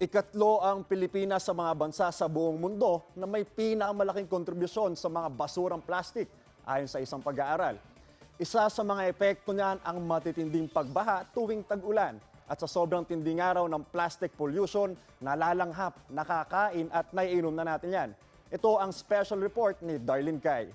Ikatlo ang Pilipinas sa mga bansa sa buong mundo na may pinakamalaking kontribusyon sa mga basurang plastic ayon sa isang pag-aaral. Isa sa mga epekto niyan ang matitinding pagbaha tuwing tag-ulan at sa sobrang tinding araw ng plastic pollution, nalalanghap, nakakain at naiinom na natin yan. Ito ang special report ni Darlene Kai.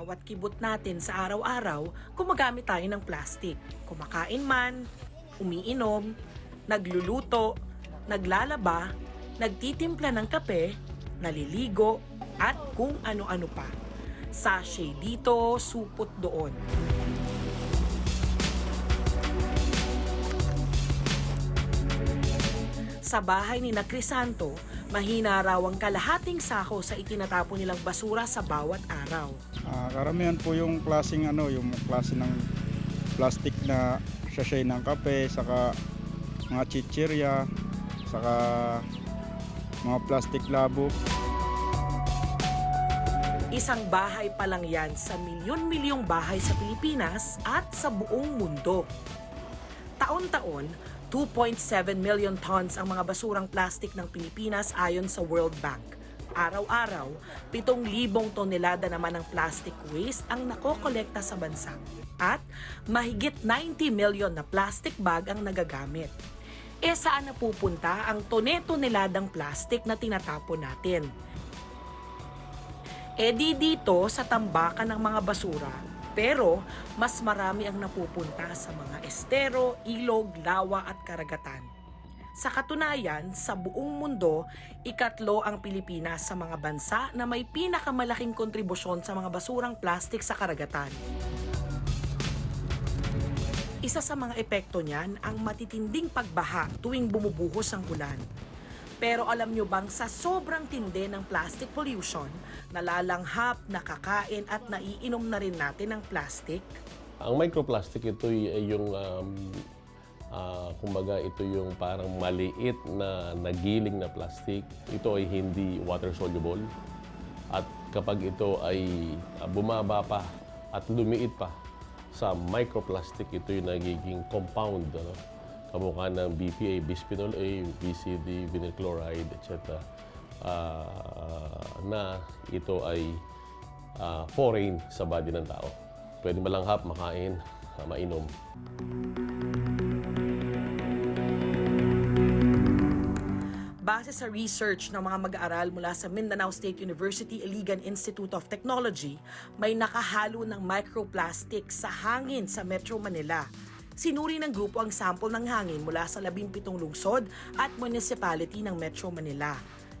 Bawat kibot natin sa araw-araw, gumagamit tayo ng plastic. Kumakain man, umiinom, nagluluto, naglalaba, nagtitimpla ng kape, naliligo, at kung ano-ano pa. Sachet dito, supot doon. Sa bahay ni na Crisanto, mahina raw ang kalahating sako sa itinatapon nilang basura sa bawat araw. Ah, karamihan po yung klaseng ano, yung klase ng plastic na sachet ng kape, saka mga chichirya, saka mga plastic labo. Isang bahay pa lang yan sa milyon-milyong bahay sa Pilipinas at sa buong mundo. Taon-taon, 2.7 million tons ang mga basurang plastic ng Pilipinas ayon sa World Bank. Araw-araw, 7,000 tonelada naman ng plastic waste ang nakokolekta sa bansa. At mahigit 90 million na plastic bag ang nagagamit. E saan napupunta ang tone-toneladang plastic na tinatapon natin? E di dito sa tambakan ng mga basura. Pero mas marami ang napupunta sa mga estero, ilog, lawa at karagatan. Sa katunayan, sa buong mundo, ikatlo ang Pilipinas sa mga bansa na may pinakamalaking kontribusyon sa mga basurang plastik sa karagatan. Isa sa mga epekto niyan ang matitinding pagbaha tuwing bumubuhos ang ulan. Pero alam nyo bang sa sobrang tindi ng plastic pollution, nalalanghap, nakakain at naiinom na rin natin ng plastic? Ang microplastic ito ay yung um, ah, kumbaga ito yung parang maliit na nagiling na plastic. Ito ay hindi water soluble. At kapag ito ay ah, bumaba pa at lumiit pa sa microplastic, ito yung nagiging compound. Ano? Kamukha ng BPA, bisphenol A, BCD, vinyl chloride, etc. ah, na ito ay ah, foreign sa body ng tao. Pwede malanghap, makain, ah, mainom. Base sa research ng mga mag-aaral mula sa Mindanao State University Iligan Institute of Technology, may nakahalo ng microplastic sa hangin sa Metro Manila. Sinuri ng grupo ang sample ng hangin mula sa 17 lungsod at municipality ng Metro Manila.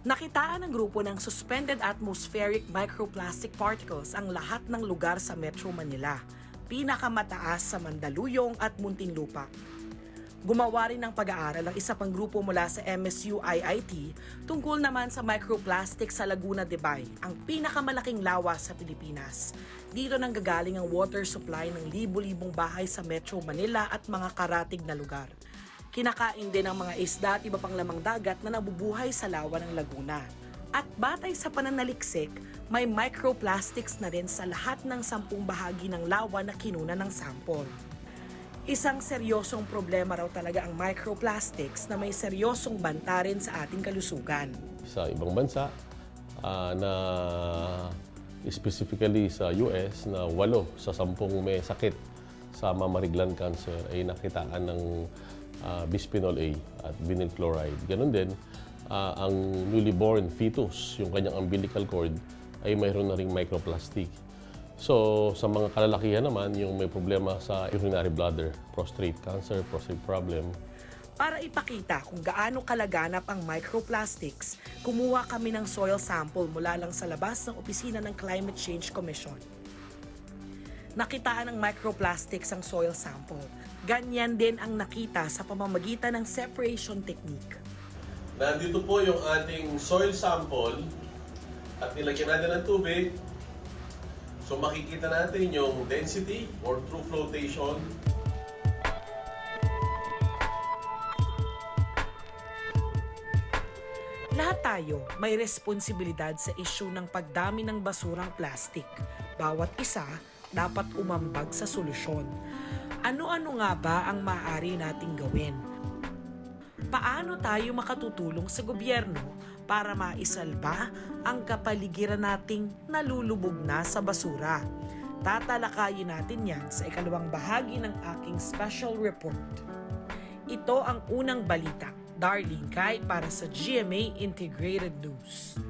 Nakitaan ng grupo ng suspended atmospheric microplastic particles ang lahat ng lugar sa Metro Manila. Pinakamataas sa Mandaluyong at Muntinlupa. Gumawa rin ng pag-aaral ang isa pang grupo mula sa MSU IIT tungkol naman sa microplastic sa Laguna de Bay, ang pinakamalaking lawa sa Pilipinas. Dito nang gagaling ang water supply ng libo-libong bahay sa Metro Manila at mga karatig na lugar. Kinakain din ang mga isda at iba pang lamang dagat na nabubuhay sa lawa ng Laguna. At batay sa pananaliksik, may microplastics na rin sa lahat ng sampung bahagi ng lawa na kinuna ng sample. Isang seryosong problema raw talaga ang microplastics na may seryosong banta rin sa ating kalusugan. Sa ibang bansa, ah, na specifically sa US, na walo sa sampung may sakit sa mammary gland cancer ay nakitaan ng ah, bisphenol A at vinyl chloride. Ganon din, ah, ang newly born fetus, yung kanyang umbilical cord, ay mayroon na ring microplastic. So, sa mga kalalakihan naman, yung may problema sa urinary bladder, prostate cancer, prostate problem, Para ipakita kung gaano kalaganap ang microplastics, kumuha kami ng soil sample mula lang sa labas ng opisina ng Climate Change Commission. Nakitaan ng microplastics ang soil sample. Ganyan din ang nakita sa pamamagitan ng separation technique. Nandito po yung ating soil sample at nilagyan natin ng tubig. So makikita natin yung density or true flotation Lahat tayo may responsibilidad sa isyu ng pagdami ng basurang plastik. Bawat isa dapat umambag sa solusyon. Ano-ano nga ba ang maaari nating gawin? Paano tayo makatutulong sa gobyerno para maisalba ang kapaligiran nating nalulubog na sa basura? Tatalakayin natin yan sa ikalawang bahagi ng aking special report. Ito ang unang balita. Darlene Kai para sa GMA Integrated News.